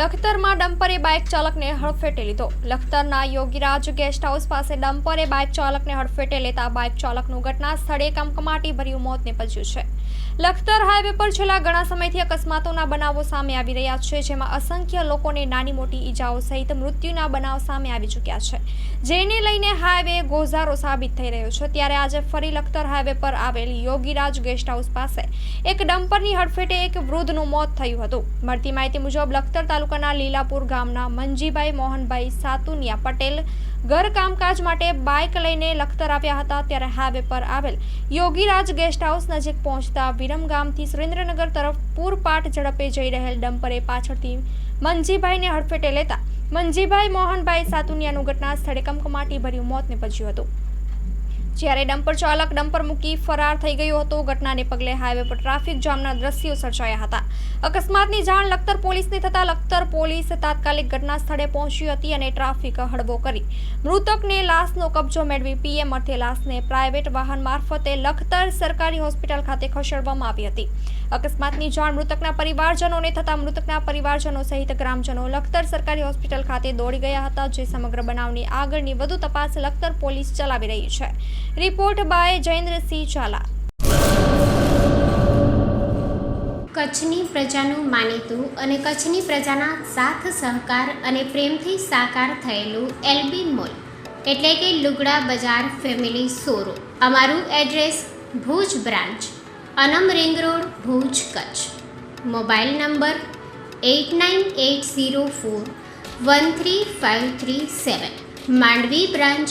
લખતરમાં ડમ્પરે bike ચાલકને હડફેટે લીધો. લખતરના Yogiraj guest house પાસે ડમ્પરે બાઇક ચાલકને હડફેટે લેતા બાઇક ચાલકનું ઘટના સ્થળે કમકમાટી ભર્યું મોત નિપજ્યું છે. લખતર હાઈવે પર છેલ્લા ઘણા સમયથી અકસ્માતોના બનાવો સામે આવી રહ્યા છે, જેમાં અસંખ્ય લોકોને નાની મોટી ઈજાઓ સહિત મૃત્યુના બનાવ સામે આવી ચૂક્યા છે. જેને લઈને હાઈવે ગોઝારો સાબિત થઈ રહ્યો છે. ત્યારે આજે ફરી લખતર હાઈવે પર આવેલ યોગીરાજ ગેસ્ટ હાઉસ પાસે એક ડમ્પરની હડફેટે એક વૃદ્ધનું મોત થયું હતું. મળતી માહિતી મુજબ લખતર તાલુકાના લીલાપુર ગામના મંજીભાઈ મોહનભાઈ સાતુનિયા પટેલ ઘર કામકાજ માટે બાઇક લઈને લખતર આવ્યા હતા ત્યારે હાઈવે પર આવેલ યોગીરાજ ગેસ્ટ હાઉસ નજીક પહોંચતા વિરમગામથી સુરેન્દ્રનગર તરફ પૂરપાટ ઝડપે જઈ રહેલ ડમ્પરે પાછળથી મંજીભાઈને હડફેટે લેતા મંજીભાઈ મોહનભાઈ સાતુનિયાનું ઘટના સ્થળે કમકમાટી ભર્યું મોત નીપજ્યું હતું. જ્યારે ડમ્પર ચાલક ડમ્પર મૂકી ફરાર થઈ ગયો હતો, ઘટનાને પગલે હાઈવે પર ટ્રાફિક જામના દ્રશ્યો સર્જાયા હતા. અકસ્માતની જાણ લખતર પોલીસને થતાં લખતર પોલીસ તાત્કાલિક ઘટના સ્થળે પહોંચી હતી અને ટ્રાફિક હળવો કરી. મૃતકને લાશનો કબજો મેળવી પીએમ અર્થે લાશને પ્રાઇવેટ વાહન મારફતે લખતર સરકારી હોસ્પિટલ ખાતે ખસેડવામાં આવી હતી. અકસ્માતની જાણ મૃતકના પરિવારજનોને થતાં મૃતકના પરિવારજનો સહિત ગ્રામજનો લખતર સરકારી હોસ્પિટલ ખાતે દોડી ગયા હતા, જે સમગ્ર બનાવની આગળની વધુ તપાસ લખતર પોલીસ ચલાવી રહી છે. Report by Jayendrasinh Zala. કચ્છની પ્રજાનું માનીતું અને કચ્છની પ્રજાના સાથ, સહકાર અને પ્રેમથી સાકાર થયેલું એલબી મોલ, એટલે કે લુગડા બજાર ફેમિલી સોરો અમારું address Bhuj branch, Anam ring road, Bhuj, Kutch. Mobile number eight nine eight zero four one three five three seven. Mandvi branch